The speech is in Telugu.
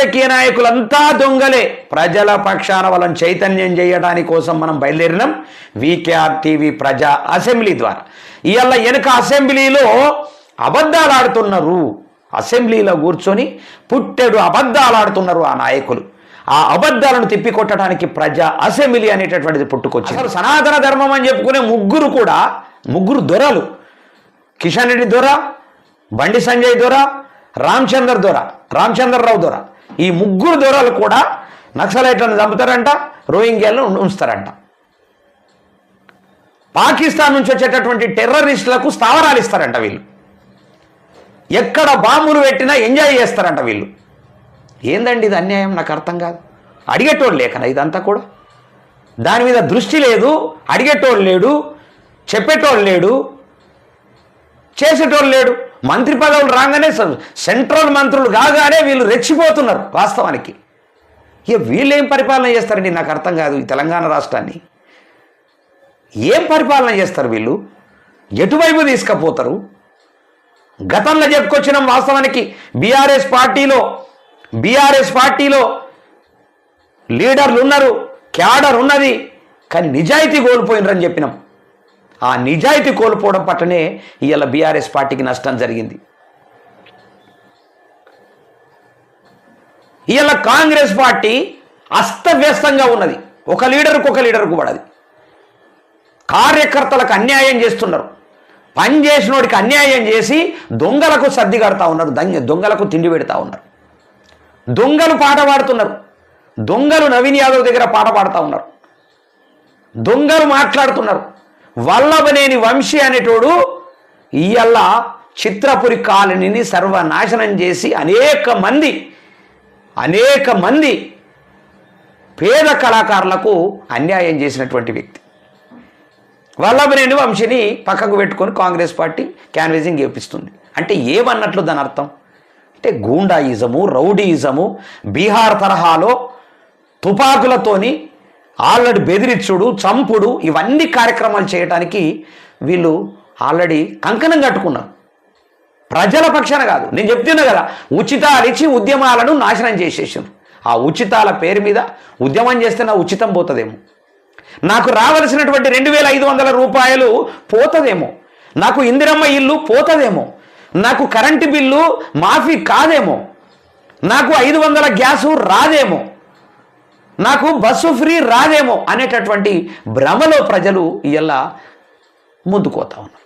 రాజకీయ నాయకులంతా దొంగలే. ప్రజల పక్షాన వాళ్ళని చైతన్యం చేయడానికి కోసం మనం బయలుదేరినాం. వీకేఆర్ టీవీ ప్రజా అసెంబ్లీ ద్వారా. ఇవాళ వెనుక అసెంబ్లీలో అబద్ధాలు ఆడుతున్నారు అసెంబ్లీలో కూర్చొని పుట్టెడు అబద్ధాలు ఆడుతున్నారు ఆ నాయకులు. ఆ అబద్ధాలను తిప్పికొట్టడానికి ప్రజా అసెంబ్లీ అనేటటువంటిది పుట్టుకొచ్చింది. అసలు సనాతన ధర్మం అని చెప్పుకునే ముగ్గురు కూడా ముగ్గురు దొరలు. కిషన్ రెడ్డి దొర బండి సంజయ్ దొర రామచందర్ దొర రామచంద్రరావు దొర. ఈ ముగ్గురు దొరలు కూడా నక్సలైట్లను చంపుతారంట రోహింగ్యాలను ఉంచుతారంట. పాకిస్తాన్ నుంచి వచ్చేటటువంటి టెర్రరిస్టులకు స్థావరాలు ఇస్తారంట వీళ్ళు. ఎక్కడ బాంబులు పెట్టినా ఎంజాయ్ చేస్తారంట వీళ్ళు. ఏందండి ఇది అన్యాయం? నాకు అర్థం కాదు. అడిగేటోళ్ళు లేకనా ఇదంతా కూడా. దాని మీద దృష్టి లేదు అడిగేటోళ్ళు లేడు చెప్పేటోళ్ళు లేడు చేసేటోళ్ళు లేడు. మంత్రి పదవులు రాగానే సెంట్రల్ మంత్రులు కాగానే వీళ్ళు రెచ్చిపోతున్నారు వాస్తవానికి. ఇక వీళ్ళు ఏం పరిపాలన చేస్తారండి? నాకు అర్థం కాదు ఈ తెలంగాణ రాష్ట్రాన్ని. ఏం పరిపాలన చేస్తారు వీళ్ళు? ఎటువైపు తీసుకుపోతారు? గతంలో చెప్పుకొచ్చిన వాస్తవానికి బీఆర్ఎస్ పార్టీలో బీఆర్ఎస్ పార్టీలో లీడర్లు ఉన్నారు క్యాడర్ ఉన్నది కానీ నిజాయితీ కోల్పోయినరని చెప్పినాం. ఆ నిజాయితీ కోల్పోవడం పట్టనే ఇవాళ బీఆర్ఎస్ పార్టీకి నష్టం జరిగింది. ఇవాళ కాంగ్రెస్ పార్టీ అస్తవ్యస్తంగా ఉన్నది. ఒక లీడర్కు ఒక లీడర్కు పడది. కార్యకర్తలకు అన్యాయం చేస్తున్నారు. పని చేసినోడికి అన్యాయం చేసి దొంగలకు సర్ది కడతా ఉన్నారు. దంగ దొంగలకు తిండి పెడతా ఉన్నారు. దొంగలు పాట పాడుతున్నారు. దొంగలు నవీన్ యాదవ్ దగ్గర పాట పాడుతూ ఉన్నారు. దొంగలు మాట్లాడుతున్నారు. వల్లభనేని వంశీ అనేటోడు ఇయ్యల్ల చిత్రపురి కాలనీని సర్వనాశనం చేసి అనేక మంది అనేక మంది పేద కళాకారులకు అన్యాయం చేసినటువంటి వ్యక్తి. వల్లభనేని వంశీని పక్కకు పెట్టుకొని కాంగ్రెస్ పార్టీ క్యాన్వేజింగ్ చేపిస్తుంది. అంటే ఏమన్నట్లు దాని అర్థం? అంటే గూండాయిజము రౌడీయిజము బీహార్ తరహాలో తుపాకులతోని ఆల్రెడీ బెదిరించుడు చంపుడు ఇవన్నీ కార్యక్రమాలు చేయటానికి వీళ్ళు ఆల్రెడీ కంకణం కట్టుకున్నారు. ప్రజల పక్షాన కాదు. నేను చెప్తున్నా కదా ఉచితాలు ఇచ్చి ఉద్యమాలను నాశనం చేసేసారు ఆ ఉచితాల పేరు మీద ఉద్యమం చేస్తే నా ఉచితం పోతుందేమో. నాకు రావలసినటువంటి రెండు వేల ఐదు వందల రూపాయలు పోతుందేమో. నాకు ఇందిరమ్మ ఇల్లు పోతుందేమో. నాకు కరెంటు బిల్లు మాఫీ కాదేమో. నాకు ఐదు వందల గ్యాసు రాదేమో. నాకు బస్సు ఫ్రీ రాదేమో అనేటటువంటి భ్రమలో ప్రజలు ఇలా ముందుకోతా ఉన్నారు.